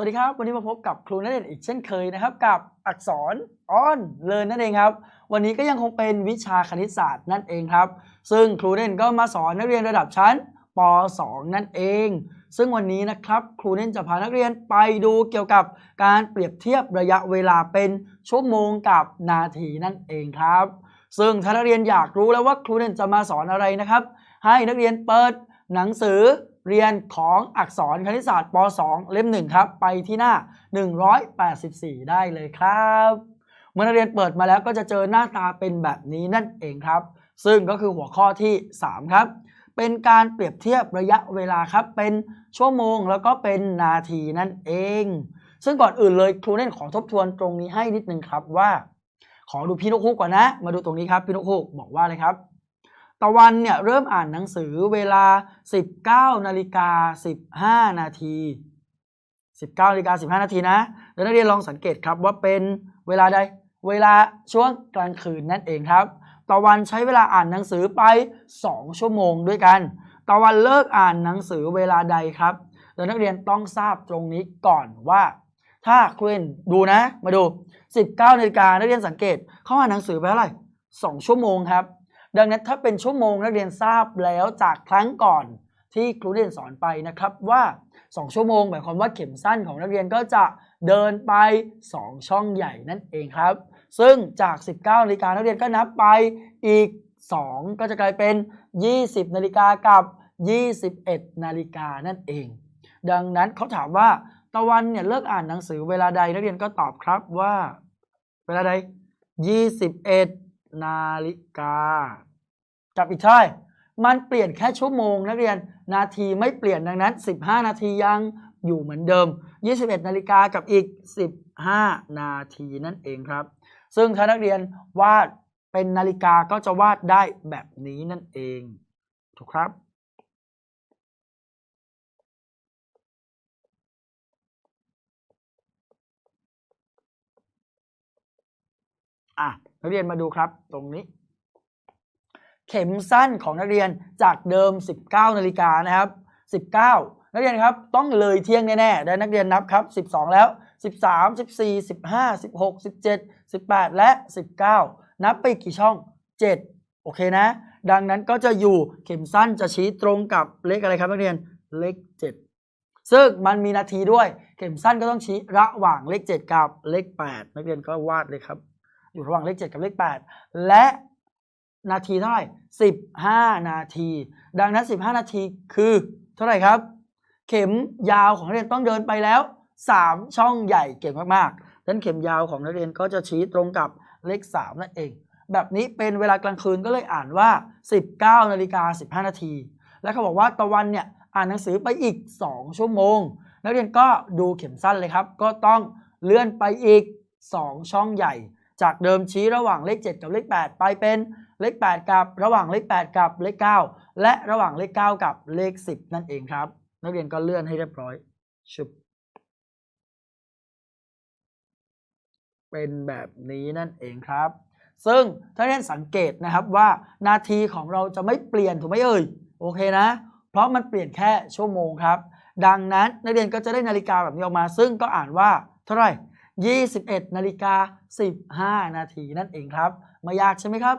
วัสดีครับ วันนี้มาพบกับครูนัเรียนอีกเช่นเคยนะครับ กับอักษรอ้อนเลินนั่นเองครับ วันนี้ก็ยังคงเป็นวิชาคณิตศาสตร์นั่นเองครับ ซึ่งครูเน่นก็มาสอนนักเรียนระดับชั้นป .2 นั่นเอง ซึ่งวันนี้นะครับครูเน่นจะพานักเรียนไปดูเกี่ยวกับการเปรียบเทียบระยะเวลาเป็นชั่วโมงกับนาทีนั่นเองครับ ซึ่งถ้านักเรียนอยากรู้แล้วว่าครูเน่นจะมาสอนอะไรนะครับ ให้นักเรียนเปิดหนังสือ เรียนของอักษรคณิตศาสตร์ป .2 เล่ม 1 ครับ ไปที่หน้า 184 ได้เลยครับ เมื่อเรียนเปิดมาแล้วก็จะเจอหน้าตาเป็นแบบนี้นั่นเองครับ ซึ่งก็คือหัวข้อที่ 3 ครับ เป็นการเปรียบเทียบระยะเวลาครับ เป็นชั่วโมงแล้วก็เป็นนาทีนั่นเอง ซึ่งก่อนอื่นเลยครูเน่นขอทบทวนตรงนี้ให้นิดนึงครับว่า ขอดูพี่นกฮูกก่อนนะ มาดูตรงนี้ครับพี่นกฮูกบอกว่าเลยครับ ตะวันเนี่ยเริ่มอ่านหนังสือเวลา 19นาฬิกา15 นาที 19นาฬิกา15 นาทีนะแล้วนักเรียนลองสังเกตครับว่าเป็นเวลาใดเวลาช่วงกลางคืนนั่นเองครับ ตะวันใช้เวลาอ่านหนังสือไป 2 ชั่วโมงด้วยกัน ตะวันเลิกอ่านหนังสือเวลาใดครับแล้วนักเรียนต้องทราบตรงนี้ก่อนว่า ถ้าครูเอนดูนะ มาดู 19นาฬิกานักเรียนสังเกตเขาอ่านหนังสือไปเท่าไหร่2ชั่วโมงครับ ดังนั้นถ้าเป็นชั่วโมงนักเรียนทราบแล้วจากครั้งก่อนที่ครูเรียนสอนไปนะครับว่า 2 ชั่วโมงหมายความว่าเข็มสั้นของนักเรียนก็จะเดินไป 2 ช่องใหญ่นั่นเองครับ ซึ่งจาก 19นาฬิกานักเรียนก็นับไปอีก 2 ก็จะกลายเป็น 20นาฬิกากับ 21นาฬิกานั่นเอง ดังนั้นเขาถามว่าตะวันเนี่ยเลิกอ่านหนังสือเวลาใดนักเรียนก็ตอบครับว่า เวลาใด 21 นาฬิกา กับอีกใช่มันเปลี่ยนแค่ชั่วโมงนักเรียนนาทีไม่เปลี่ยนดังนั้น 15 นาทียังอยู่เหมือนเดิม 21 นาฬิกากับอีก 15 นาทีนั่นเองครับ ซึ่งถ้านักเรียนวาดเป็นนาฬิกาก็จะวาดได้แบบนี้นั่นเอง ถูกครับอะ นักเรียนมาดูครับ ตรงนี้ เข็มสั้นของนักเรียนจากเดิม 19นาฬิกานะครับ 19 นักเรียนครับต้องเลยเที่ยงแน่ๆได้นักเรียนนับครับ 12 แล้ว 13 14 15 16 17 18 และ 19 นับไปกี่ช่อง 7 โอเคนะ ดังนั้นก็จะอยู่เข็มสั้นจะชี้ตรงกับเลขอะไรครับนักเรียนเลข 7ซึ่งมันมีนาทีด้วย เข็มสั้นก็ต้องชี้ระหว่างเลข 7 กับเลข 8 นักเรียนก็วาดเลยครับ อยู่ระหว่างเลข 7 กับเลข 8 และนาทีเท่าไหร่ 15 นาที ดังนั้น 15 นาทีคือเท่าไหร่ครับ เข็มยาวของนักเรียนต้องเดินไปแล้ว 3 ช่องใหญ่เก่งมากๆดังนั้นเข็มยาวของนักเรียนก็จะชี้ตรงกับเลข 3 นั่นเอง แบบนี้เป็นเวลากลางคืนก็เลยอ่านว่า 19นาฬิกา15 นาที และเขาบอกว่าตะวันเนี่ยอ่านหนังสือไปอีก 2 ชั่วโมง นักเรียนก็ดูเข็มสั้นเลยครับ ก็ต้องเลื่อนไปอีก 2 ช่องใหญ่ จากเดิมชี้ระหว่างเลข 7 กับเลข 8 ไปเป็นเลข 8 กับระหว่างเลข 8 กับเลข 9 และระหว่างเลข 9 กับเลข 10 นั่นเองครับ นักเรียนก็เลื่อนให้เรียบร้อยชุบเป็นแบบนี้นั่นเองครับ ซึ่งถ้าเรียนสังเกตนะครับว่านาทีของเราจะไม่เปลี่ยนถูกไหมเอ่ยโอเคนะ เพราะมันเปลี่ยนแค่ชั่วโมงครับ ดังนั้นนักเรียนก็จะได้นาฬิกาแบบนี้ออกมา ซึ่งก็อ่านว่าเท่าไหร่ 21นาฬิกา15 นาทีนั่นเองครับ ไม่ยากใช่ไหมครับ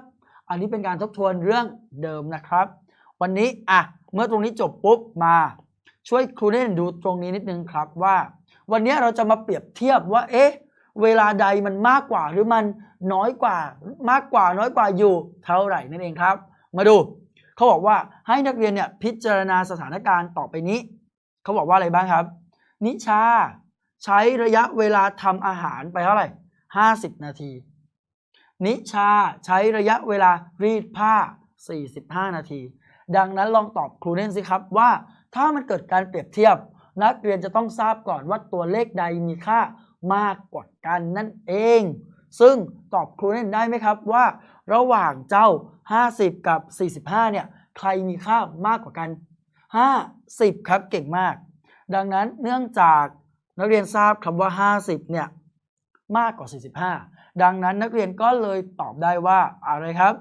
อันนี้เป็นการทบทวนเรื่องเดิมนะครับ วันนี้อะเมื่อตรงนี้จบปุ๊บมา ช่วยครูเน่นดูตรงนี้นิดนึงครับว่า วันนี้เราจะมาเปรียบเทียบว่า เอ๊ะ เวลาใดมันมากกว่าหรือมันน้อยกว่ามากกว่าน้อยกว่าอยู่เท่าไหร่นั่นเองครับ มาดูเขาบอกว่าให้นักเรียนเนี่ยพิจารณาสถานการณ์ต่อไปนี้เขาบอกว่าอะไรบ้างครับ นิชา ใช้ระยะเวลาทำอาหารไปเท่าไหร่ 50 นาที นิชาใช้ระยะเวลารีดผ้า 45 นาที ดังนั้นลองตอบครูเน่นสิครับว่าถ้ามันเกิดการเปรียบเทียบ นักเรียนจะต้องทราบก่อนว่าตัวเลขใดมีค่ามากกว่ากันนั่นเอง ซึ่งตอบครูเน่นได้ไหมครับว่า ระหว่างเจ้า 50 กับ 45 เนี่ยใครมีค่ามากกว่ากัน 50 ครับเก่งมาก ดังนั้นเนื่องจาก นักเรียนทราบคำว่า 50เนี่ยมากกว่า 45 ดังนั้นนักเรียนก็เลยตอบได้ว่าอะไรครับ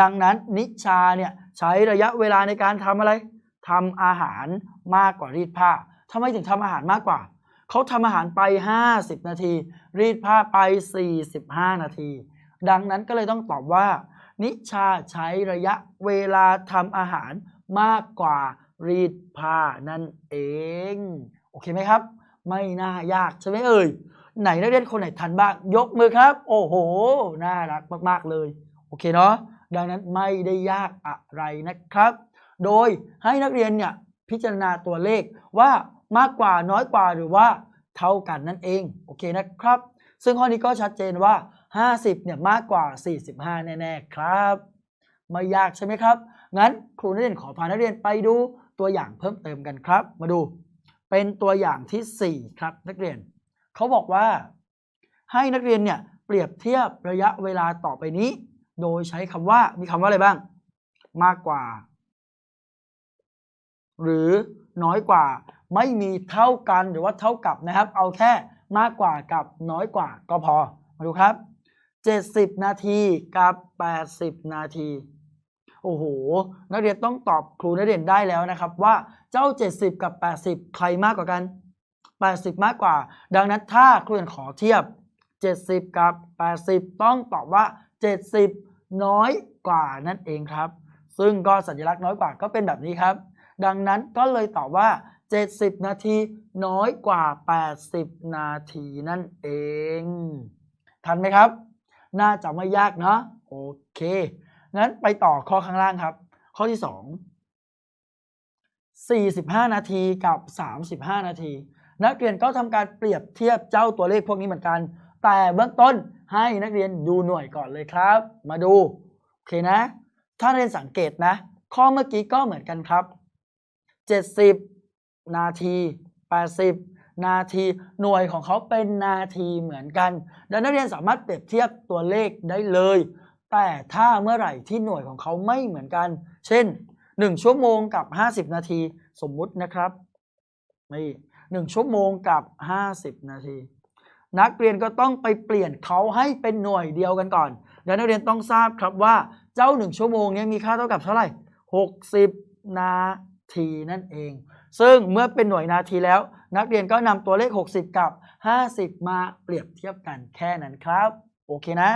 ดังนั้นนิชาเนี่ยใช้ระยะเวลาในการทำอะไรทำอาหารมากกว่ารีดผ้าทำไมถึงทำอาหารมากกว่า เขาทำอาหารไป 50 นาที รีดผ้าไป 45 นาที ดังนั้นก็เลยต้องตอบว่า นิชาใช้ระยะเวลาทำอาหารมากกว่ารีดผ้านั่นเอง โอเคไหมครับ ไม่น่ายากใช่ไหมเอ่ยไหนนักเรียนคนไหนทันบ้างยกมือครับ โอ้โห น่ารักมาก ๆ เลย โอเคเนาะดังนั้นไม่ได้ยากอะไรนะครับ โดยให้นักเรียนเนี่ยพิจารณาตัวเลขว่ามากกว่าน้อยกว่าหรือว่าเท่ากันนั่นเองโอเคนะครับ ซึ่งข้อนี้ก็ชัดเจนว่า 50เนี่ยมากกว่า 45 แน่ๆครับไม่ยากใช่ไหมครับ งั้นครูนักเรียนขอพานักเรียนไปดูตัวอย่างเพิ่มเติมกันครับ มาดู เป็นตัวอย่างทีสี่ 4 ครับนักเรียน เขาบอกว่าให้นักเรียนเนี่ยเปรียบเทียบระยะเวลาต่อไปนี้ โดยใช้คำว่ามีคำว่าอะไรบ้าง มากกว่า หรือน้อยกว่า ไม่มีเท่ากันหรือว่าเท่ากับนะครับ เอาแค่มากกว่ากับน้อยกว่าก็พอ มาดูครับ 70 นาทีกับ 80 นาที โอ้โห นักเรียนต้องตอบครูนักเรียนได้แล้วนะครับว่าเจ้า 70 กับ 80 ใครมากกว่ากัน 80 มากกว่า ดังนั้นถ้าครูเรียนขอเทียบ 70 กับ 80 ต้องตอบว่า 70 น้อยกว่านั่นเองครับ ซึ่งก็สัญลักษณ์น้อยกว่าก็เป็นแบบนี้ครับ ดังนั้นก็เลยตอบว่า 70 นาทีน้อยกว่า 80 นาทีนั่นเอง ทันไหมครับ น่าจะไม่ยากเนาะโอเคงั้นไปต่อข้อข้างล่างครับ ข้อที่ 2 45 นาทีกับ 35 นาที นักเรียนก็ทำการเปรียบเทียบเจ้าตัวเลขพวกนี้เหมือนกัน แต่เบื้องต้นให้นักเรียนดูหน่วยก่อนเลยครับ มาดู โอเคนะ ถ้าเรียนสังเกตนะ ข้อเมื่อกี้ก็เหมือนกันครับ 70 นาที 80 นาที หน่วยของเขาเป็นนาทีเหมือนกัน ดังนักเรียนสามารถเปรียบเทียบตัวเลขได้เลย แต่ถ้าเมื่อไหร่ที่หน่วยของเขาไม่เหมือนกัน เช่น 1ชั่วโมงกับ50นาทีสมมุตินะครับนี่หนึ่งชั่วโมงกับ50นาที นักเรียนก็ต้องไปเปลี่ยนเขาให้เป็นหน่วยเดียวกันก่อนเดี๋ยวนักเรียนต้องทราบครับว่าเจ้า1ชั่วโมงนี้มีค่าเท่ากับเท่าไหร่60นาทีนั่นเอง ซึ่งเมื่อเป็นหน่วยนาทีแล้ว นักเรียนก็นำตัวเลข 60 กับ 50 มาเปรียบเทียบกันแค่นั้นครับ โอเคนะ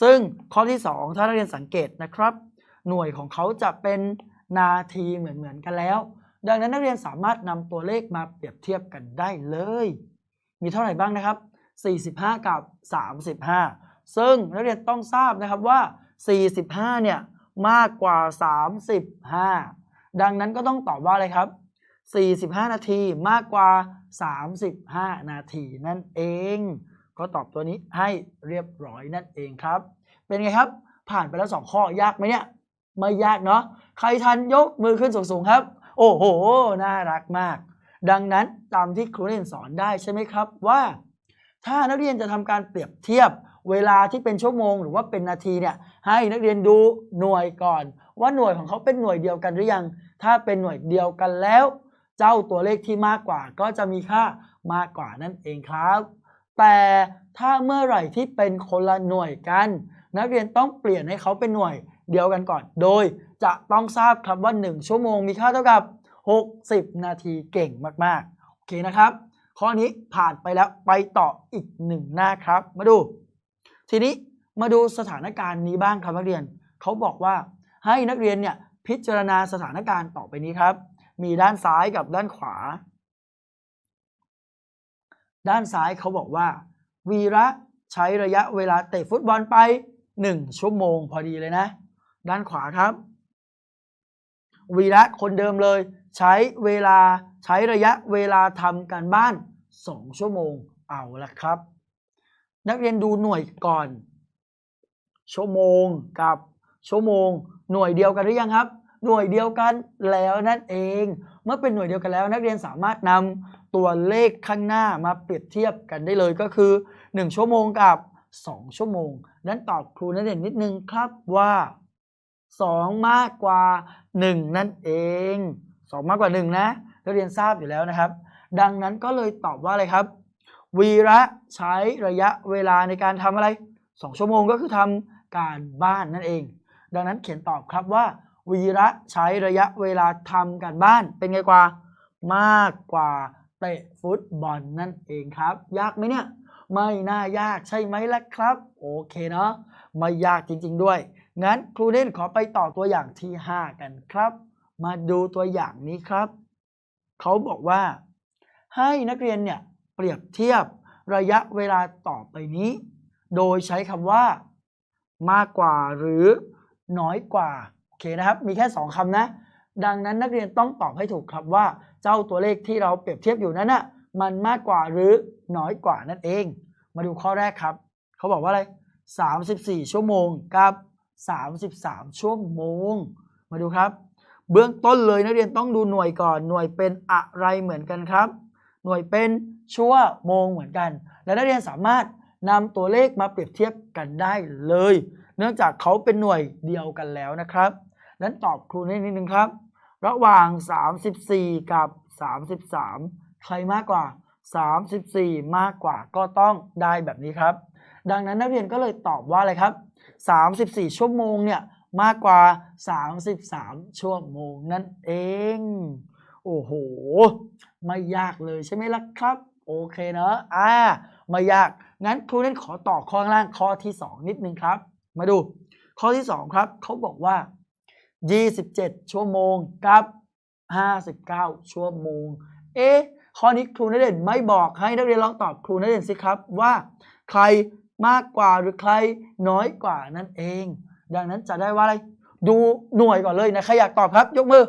ซึ่งข้อที่ 2 ถ้านักเรียนสังเกตนะครับ หน่วยของเขาจะเป็น นาทีเหมือนๆกันแล้ว ดังนั้นนักเรียนสามารถนำตัวเลขมาเปรียบเทียบกันได้เลย มีเท่าไหร่บ้างนะครับ 45 กับ 35 ซึ่งนักเรียนต้องทราบนะครับว่า 45 เนี่ยมากกว่า 35 ดังนั้นก็ต้องตอบว่าอะไรครับ 45 นาทีมากกว่า 35 นาทีนั่นเอง ก็ตอบตัวนี้ให้เรียบร้อยนั่นเองครับ เป็นไงครับ ผ่านไปแล้ว 2 ข้อยากไหมเนี่ย ไม่ยากเนาะใครทันยกมือขึ้นสูงๆครับ โอ้โห น่ารักมาก ดังนั้นตามที่ครูเรียนสอนได้ใช่ไหมครับว่า ถ้านักเรียนจะทำการเปรียบเทียบเวลาที่เป็นชั่วโมงหรือว่าเป็นนาทีเนี่ยให้นักเรียนดูหน่วยก่อน ว่าหน่วยของเขาเป็นหน่วยเดียวกันหรือยัง ถ้าเป็นหน่วยเดียวกันแล้ว เจ้าตัวเลขที่มากกว่า ก็จะมีค่ามากกว่านั่นเองครับ แต่ถ้าเมื่อไหร่ที่เป็นคนละหน่วยกัน นักเรียนต้องเปลี่ยนให้เขาเป็นหน่วย เดียวกันก่อน โดยจะต้องทราบครับว่า 1 ชั่วโมงมีค่าเท่ากับ 60 นาทีเก่งมากๆ โอเคนะครับ ข้อนี้ผ่านไปแล้วไปต่ออีกหนึ่งหน้าครับ มาดู ทีนี้มาดูสถานการณ์นี้บ้างครับนักเรียน เขาบอกว่าให้นักเรียนเนี่ยพิจารณาสถานการณ์ต่อไปนี้ครับ มีด้านซ้ายกับด้านขวา ด้านซ้ายเขาบอกว่า วีระใช้ระยะเวลาเตะฟุตบอลไป 1 ชั่วโมงพอดีเลยนะ ด้านขวาครับ วีระคนเดิมเลย ใช้เวลาใช้ระยะเวลาทำการบ้าน 2 ชั่วโมงเอาละครับ นักเรียนดูหน่วยก่อน ชั่วโมงกับชั่วโมง หน่วยเดียวกันหรือยังครับ หน่วยเดียวกันแล้วนั่นเอง เมื่อเป็นหน่วยเดียวกันแล้ว นักเรียนสามารถนำตัวเลขข้างหน้ามาเปรียบเทียบกันได้เลยก็คือ 1 ชั่วโมงกับ 2 ชั่วโมงนั้นตอบครูนักเรียนนิดนึงครับว่า 2 มากกว่า 1 นั่นเอง 2 มากกว่า 1 นะนักเรียนทราบอยู่แล้วนะครับ ดังนั้นก็เลยตอบว่าอะไรครับ วีระใช้ระยะเวลาในการทำอะไร 2 ชั่วโมงก็คือทำการบ้านนั่นเอง ดังนั้นเขียนตอบครับว่า วีระใช้ระยะเวลาทำการบ้านเป็นไงกว่า มากกว่าเตะฟุตบอลนั่นเองครับ ยากไหมเนี่ย ไม่น่ายากใช่ไหมล่ะครับ โอเคเนาะไม่ยากจริง ๆ ด้วย งั้นครูเด่นขอไปต่อตัวอย่างที่ 5 กันครับ มาดูตัวอย่างนี้ครับ เขาบอกว่า ให้นักเรียนเนี่ยเปรียบเทียบระยะเวลาต่อไปนี้ โดยใช้คำว่า มากกว่าหรือน้อยกว่าโอเคนะครับ มีแค่ 2คำนะ ดังนั้นนักเรียนต้องตอบให้ถูกครับว่า เจ้าตัวเลขที่เราเปรียบเทียบอยู่นั้นน่ะมันมากกว่าหรือน้อยกว่านั่นเอง มาดูข้อแรกครับ เขาบอกว่าอะไร 34 ชั่วโมงกับ 33 ชั่วโมง มาดูครับ เบื้องต้นเลยนักเรียนต้องดูหน่วยก่อน หน่วยเป็นอะไรเหมือนกันครับ หน่วยเป็นชั่วโมงเหมือนกัน และนักเรียนสามารถนำตัวเลขมาเปรียบเทียบกันได้เลย เนื่องจากเขาเป็นหน่วยเดียวกันแล้วนะครับนั้นตอบครูนิดนิดนึงครับ ระหว่าง 34 กับ 33 ใครมากกว่า 34 มากกว่าก็ต้องได้แบบนี้ครับ ดังนั้นนักเรียนก็เลยตอบว่าอะไรครับ 34 ชั่วโมงเนี่ยมากกว่า 33 ชั่วโมงนั่นเอง โอ้โห ไม่ยากเลยใช่ไหมล่ะครับ โอเคเนอะอ่า ไม่ยาก งั้นครูเล่นขอต่อข้อล่างข้อที่ 2 นิดนึงครับ มาดู ข้อที่ 2 ครับ เขาบอกว่า 27 ชั่วโมงกับ 59 ชั่วโมง เอ๊ะข้อนี้ครูนักเรียนไม่บอกให้นักเรียนลองตอบครูนักเรียนสิครับว่า ใคร มากกว่าหรือใครน้อยกว่านั่นเอง ดังนั้นจะได้ว่าอะไร ดูหน่วยก่อนเลยนะใครอยากตอบครับ ยกมือ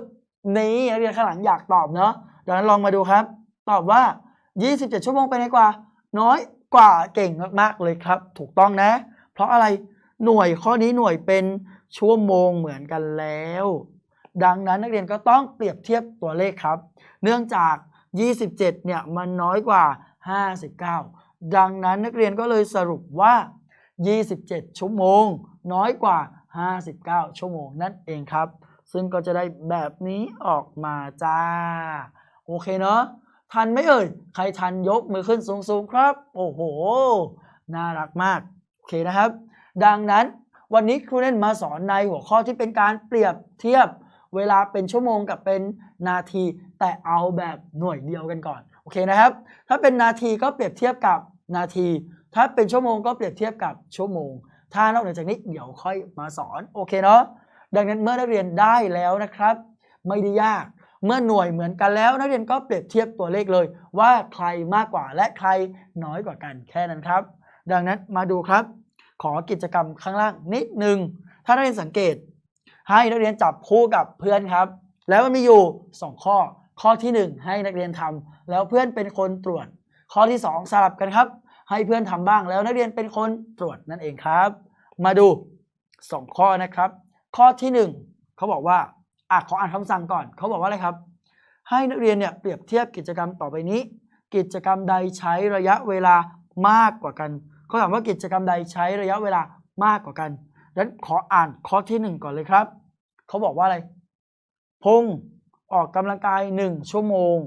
นี่นักเรียนข้างหลังอยากตอบเนาะดังนั้นลองมาดูครับ ตอบว่า 27 ชั่วโมงเป็นไงกว่า น้อยกว่าเก่งมากๆเลยครับ ถูกต้องนะ เพราะอะไรหน่วยข้อนี้หน่วยเป็นชั่วโมงเหมือนกันแล้ว ดังนั้นนักเรียนก็ต้องเปรียบเทียบตัวเลขครับ เนื่องจาก 27 เนี่ยมันน้อยกว่า 59 ดังนั้นนักเรียนก็เลยสรุปว่า 27 ชั่วโมง น้อยกว่า 59 ชั่วโมงนั่นเองครับ ซึ่งก็จะได้แบบนี้ออกมาจ้า โอเคเนาะทันไหมเอ่ย ใครทันยกมือขึ้นสูงๆครับ โอ้โห น่ารักมาก โอเคนะครับ ดังนั้นวันนี้ครูเน่นมาสอนในหัวข้อที่เป็นการเปรียบเทียบเวลาเป็นชั่วโมงกับเป็นนาที แต่เอาแบบหน่วยเดียวกันก่อน โอเคนะครับ ถ้าเป็นนาทีก็เปรียบเทียบกับ นาที ถ้าเป็นชั่วโมงก็เปรียบเทียบกับชั่วโมง ถ้านอกเหนือจากนี้เดี๋ยวค่อยมาสอนโอเคเนาะดังนั้นเมื่อนักเรียนได้แล้วนะครับ ไม่ได้ยากเมื่อหน่วยเหมือนกันแล้ว นักเรียนก็เปรียบเทียบตัวเลขเลย ว่าใครมากกว่าและใครน้อยกว่ากันแค่นั้นครับ ดังนั้นมาดูครับ ขอกิจกรรมข้างล่างนิดหนึ่งถ้านักเรียนสังเกต ให้นักเรียนจับคู่กับเพื่อนครับ แล้วมันมีอยู่ 2 ข้อ ข้อทีหนึ่1 ให้นักเรียนทำแล้วเพื่อนเป็นคนตรวจ ข้อที่ 2 สลับกันครับ ให้เพื่อนทำบ้างแล้วนักเรียนเป็นคนตรวจนั่นเองครับ มาดู 2 ข้อนะครับ ข้อที่ 1เขาบอกว่าอะขออ่านคำสั่งก่อนเขาบอกว่าอะไรครับ ให้นักเรียนเนี่ยเปรียบเทียบกิจกรรมต่อไปนี้ กิจกรรมใดใช้ระยะเวลามากกว่ากันเขาถามว่ากิจกรรมใดใช้ระยะเวลามากกว่ากันดังนั้นขออ่านข้อที่หนึ่งก่อนเลยครับเขาบอกว่าอะไรพงษ์ออกกำลังกายหนึ่งชั่วโมง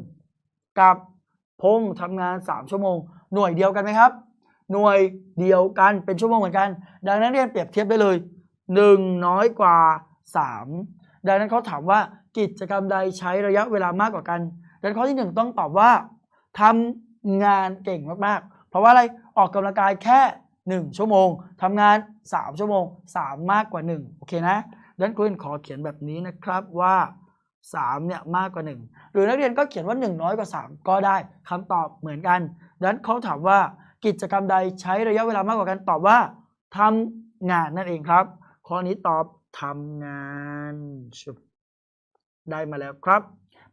กับ พงษ์ทำงานสามชั่วโมง หน่วยเดียวกันไหมครับ หน่วยเดียวกันเป็นชั่วโมงเหมือนกัน ดังนั้นเรียนเปรียบเทียบได้เลยหนึ่งน้อยกว่าสามดังนั้นเขาถามว่ากิจกรรมใดใช้ระยะเวลามากกว่ากัน ดังนั้นข้อที่หนึ่งต้องตอบว่าทำงานเก่งมากๆ เพราะว่าอะไรออกกำลังกายแค่ 1 ชั่วโมงทำงาน 3 ชั่วโมง 3 มากกว่า 1 โอเคนะดังนั้นคุณขอเขียนแบบนี้นะครับว่า 3เนี่ยมากกว่า 1 หรือนักเรียนก็เขียนว่า 1 น้อยกว่า 3 ก็ได้คำตอบเหมือนกัน ดังนั้นเขาถามว่ากิจกรรมใดใช้ระยะเวลามากกว่ากันตอบว่าทำงานนั่นเองครับ ข้อนี้ตอบทำงานได้มาแล้วครับ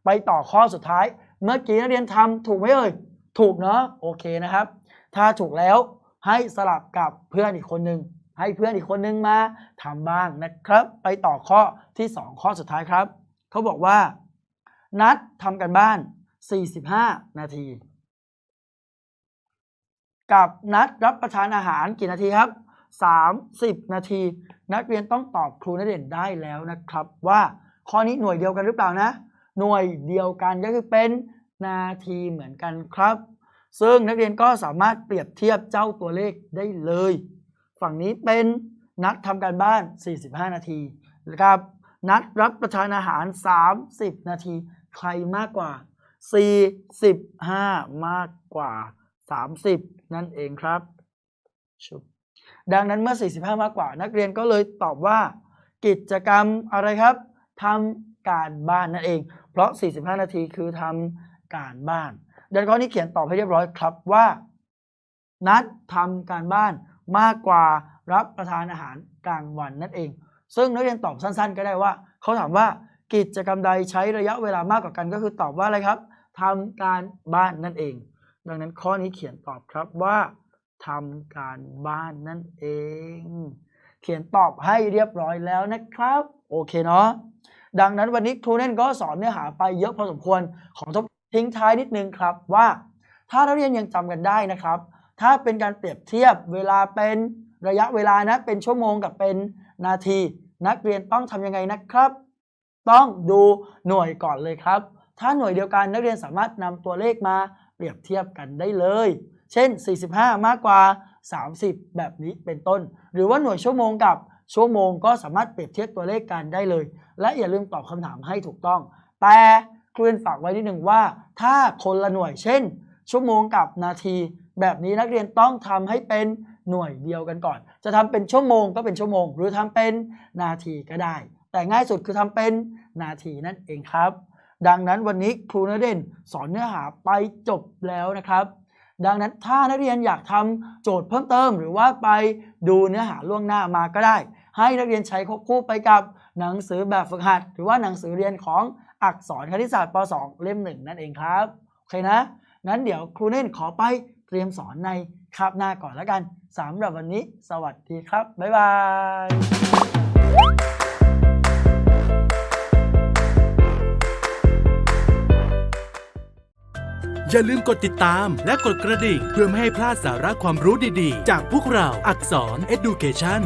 ไปต่อข้อสุดท้าย เมื่อกี้นักเรียนทำถูกไหมเอ่ยถูกเนาะโอเคนะครับ ถ้าถูกแล้วให้สลับกับเพื่อนอีกคนหนึ่งให้เพื่อนอีกคนหนึ่งมาทำบ้างนะครับ ไปต่อข้อที่ 2 ข้อสุดท้ายครับ เขาบอกว่า นัดทำกันบ้าน 45 นาที กับนัดรับประทานอาหารกี่นาทีครับ 30 นาที นักเรียนต้องตอบครูนักเรียนได้แล้วนะครับ ว่าข้อนี้หน่วยเดียวกันหรือเปล่านะ หน่วยเดียวกันก็คือเป็นนาทีเหมือนกันครับ ซึ่งนักเรียนก็สามารถเปรียบเทียบเจ้าตัวเลขได้เลย ฝั่งนี้เป็นนัดทำการบ้าน 45 นาทีนะครับ นัดรับประทานอาหาร 30 นาที ใครมากกว่า 45 มากกว่า 30 นั่นเองครับชุบดังนั้นเมื่อ 45 มากกว่า นักเรียนก็เลยตอบว่า กิจกรรมอะไรครับทำการบ้านนั่นเอง เพราะ 45 นาทีคือทำการบ้าน ดังนั้นข้อนี้เขียนตอบให้เรียบร้อยครับว่า นัดทำการบ้านมากกว่ารับประทานอาหารกลางวันนั่นเอง ซึ่งนักเรียนตอบสั้นๆ ก็ได้ว่า เขาถามว่ากิจกรรมใดใช้ระยะเวลามากกว่ากันก็คือตอบว่าอะไรครับทำการบ้านนั่นเอง ดังนั้นข้อนี้เขียนตอบครับว่าทำการบ้านนั่นเอง เขียนตอบให้เรียบร้อยแล้วนะครับ โอเคเนาะดังนั้นวันนี้ครูเน่นก็สอนเนื้อหาไปเยอะพอสมควรขอทบทิ้งท้ายนิดนึงครับว่า ถ้านักเรียนยังจำกันได้นะครับ ถ้าเป็นการเปรียบเทียบเวลาเป็น ระยะเวลานะเป็นชั่วโมงกับเป็นนาที นักเรียนต้องทำยังไงนะครับ ต้องดูหน่วยก่อนเลยครับ ถ้าหน่วยเดียวกันนักเรียนสามารถนำตัวเลขมาเปรียบเทียบกันได้เลย เช่น 45 มากกว่า 30 แบบนี้เป็นต้น หรือว่าหน่วยชั่วโมงกับชั่วโมงก็สามารถเปรียบเทียบตัวเลขกันได้เลย และอย่าลืมตอบคำถามให้ถูกต้อง แต่ครูเรียนฝากไว้นิดหนึ่งว่า ถ้าคนละหน่วยเช่น ชั่วโมงกับนาที แบบนี้นักเรียนต้องทำให้เป็น หน่วยเดียวกันก่อน จะทำเป็นชั่วโมงก็เป็นชั่วโมง หรือทำเป็นนาทีก็ได้ แต่ง่ายสุดคือทำเป็นนาทีนั่นเองครับ ดังนั้นวันนี้ครูนเด่นสอนเนื้อหาไปจบแล้วนะครับดังนั้นถ้านักเรียนอยากทำโจทย์เพิ่มเติม หรือว่าไปดูเนื้อหาล่วงหน้ามาก็ได้ ให้นักเรียนใช้ควบคู่ไปกับหนังสือแบบฝึกหัด หรือว่าหนังสือเรียนของอักษรคณิตศาสตร์ป .2 เล่มหนึ่งนั่นเองครับ โอเคนะ งั้นเดี๋ยวครูเน่นขอไป เตรียมสอนในคาบหน้าก่อนแล้วกันสำหรับวันนี้ สวัสดีครับ บ๊ายบายอย่าลืมกดติดตามและกดกระดิ่งเพื่อไม่ให้พลาดสาระความรู้ดีๆ จากพวกเราอักษร Education